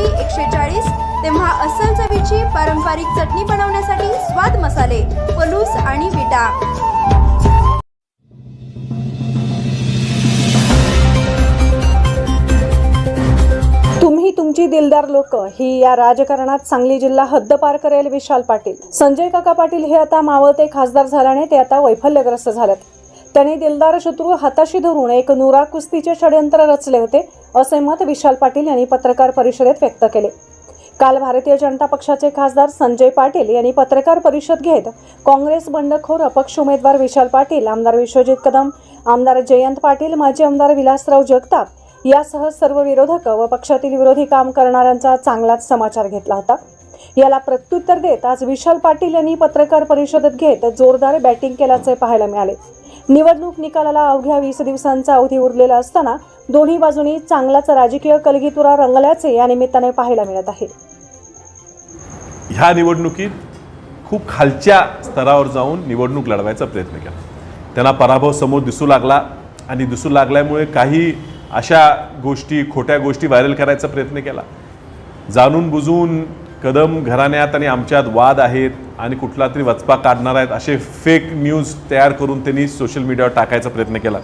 राजापुरी एकशे चाळीस तेव्हा अस्सल चवीची पारंपरिक चटणी बनवण्यासाठी स्वाद मसाले पलूस आणि विटा. तुम्ही तुमची दिलदार लोक ही या राजकारणात सांगली जिल्हा हद्दपार करेल विशाल पाटील. संजय काका पाटील हे आता मावळते खासदार झाल्याने ते आता वैफल्यग्रस्त झालेत त्यांनी दिलदार शत्रू हाताशी धरून एक नुरा कुस्तीचे षडयंत्र रचले होते असे मत विशाल पाटील यांनी पत्रकार परिषदेत व्यक्त केले. काल भारतीय जनता पक्षाचे खासदार संजय पाटील यांनी पत्रकार परिषद घेत काँग्रेस बंडखोर अपक्ष उमेदवार विशाल पाटील आमदार विश्वजित कदम आमदार जयंत पाटील माजी आमदार विलासराव जगताप यासह सर्व विरोधक व पक्षातील विरोधी काम करणाऱ्यांचा चांगलाच समाचार घेतला होता. याला प्रत्युत्तर देत आज विशाल पाटील यांनी पत्रकार परिषदेत घेत जोरदार बॅटिंग केल्याचे पाहायला मिळाले. निवडणूक निकालाला अवघ्या वीस दिवसांचा अवधी उरलेला असताना दोन्ही बाजूनी चांगलाच राजकीय कलगीतुरा रंगल्याचे या निमित्ताने पाहायला मिळत आहे. ह्या निवडणुकीत खूप खालच्या स्तरावर जाऊन निवडणूक लढवायचा प्रयत्न केला. त्यांना पराभव समोर दिसू लागला आणि दिसू लागल्यामुळे काही अशा गोष्टी खोट्या गोष्टी व्हायरल करायचा प्रयत्न केला. जाणून बुजून कदम घराण्यात आणि आमच्यात वाद आहेत आणि कुठला तरी वचपा काढणार आहेत असे फेक न्यूज तयार करून त्यांनी सोशल मीडियावर टाकायचा प्रयत्न केला.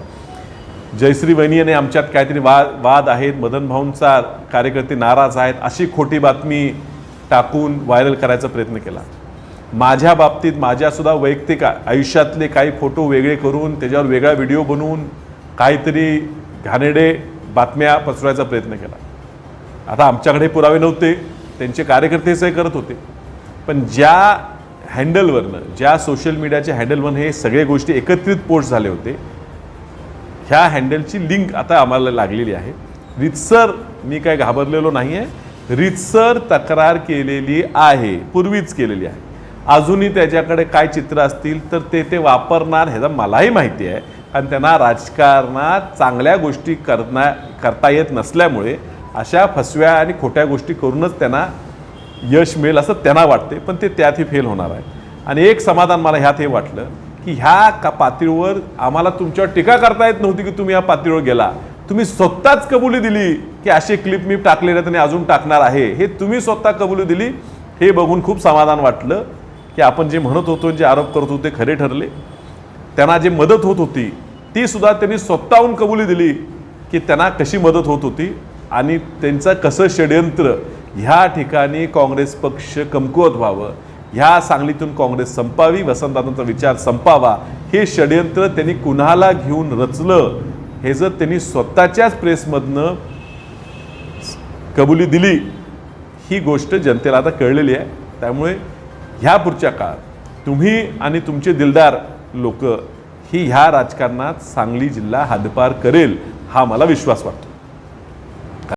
जयश्री वहिनी आणि आमच्यात काहीतरी वाद वाद आहेत मदन भाऊंचा कार्यकर्ते नाराज आहेत अशी खोटी बातमी टाकून व्हायरल करायचा प्रयत्न केला. माझ्या बाबतीत माझ्यासुद्धा वैयक्तिक आयुष्यातले काही फोटो वेगळे करून त्याच्यावर वेगळा व्हिडिओ बनवून काहीतरी घाणेडे बातम्या पसरवायचा प्रयत्न केला. आता आमच्याकडे पुरावे नव्हते. त्यांचे कार्यकर्ते हे करत होते. पण ज्या हँडलवरनं ज्या सोशल मीडियाच्या हँडलवरनं हे सगळे गोष्टी एकत्रित पोस्ट झाले होते ह्या हँडलची लिंक आता आम्हाला लागलेली आहे. रितसर मी काय घाबरलेलो नाही आहे रितसर तक्रार केलेली आहे पूर्वीच केलेली आहे. अजूनही त्याच्याकडे काय चित्र असतील तर ते ते वापरणार ह्याचा मलाही माहिती आहे. कारण त्यांना राजकारणात चांगल्या गोष्टी करण्या करता येत नसल्यामुळे अशा फसव्या आणि खोट्या गोष्टी करूनच त्यांना यश मिळेल असं त्यांना वाटते पण ते त्यातही फेल होणार आहे आणि एक समाधान मला ह्यात हे वाटलं की ह्या का पातळीवर आम्हाला तुमच्यावर टीका करता येत नव्हती की तुम्ही या पातळीवर गेला. तुम्ही स्वतःच कबुली दिली की असे क्लिप मी टाकलेले आहेत आणि अजून टाकणार आहे. हे तुम्ही स्वतः कबुली दिली हे बघून खूप समाधान वाटलं की आपण जे म्हणत होतो जे आरोप करत होते खरे ठरले. त्यांना जे मदत होत होती ती सुद्धा त्यांनी स्वतःहून कबुली दिली की त्यांना कशी मदत होत होती. आणि त्यांचं कसं षडयंत्र ह्या ठिकाणी काँग्रेस पक्ष कमकुवत व्हावं ह्या सांगलीतून काँग्रेस संपावी वसंतदादांचा विचार संपावा हे षडयंत्र त्यांनी कुणाला घेऊन रचलं हे जर त्यांनी स्वतःच्याच प्रेसमधनं कबुली दिली ही गोष्ट जनतेला आता कळलेली आहे. त्यामुळे ह्या पुढच्या काळात तुम्ही आणि तुमचे दिलदार लोक ही ह्या राजकारणात सांगली जिल्हा हद्दपार करेल हा मला विश्वास वाटतो.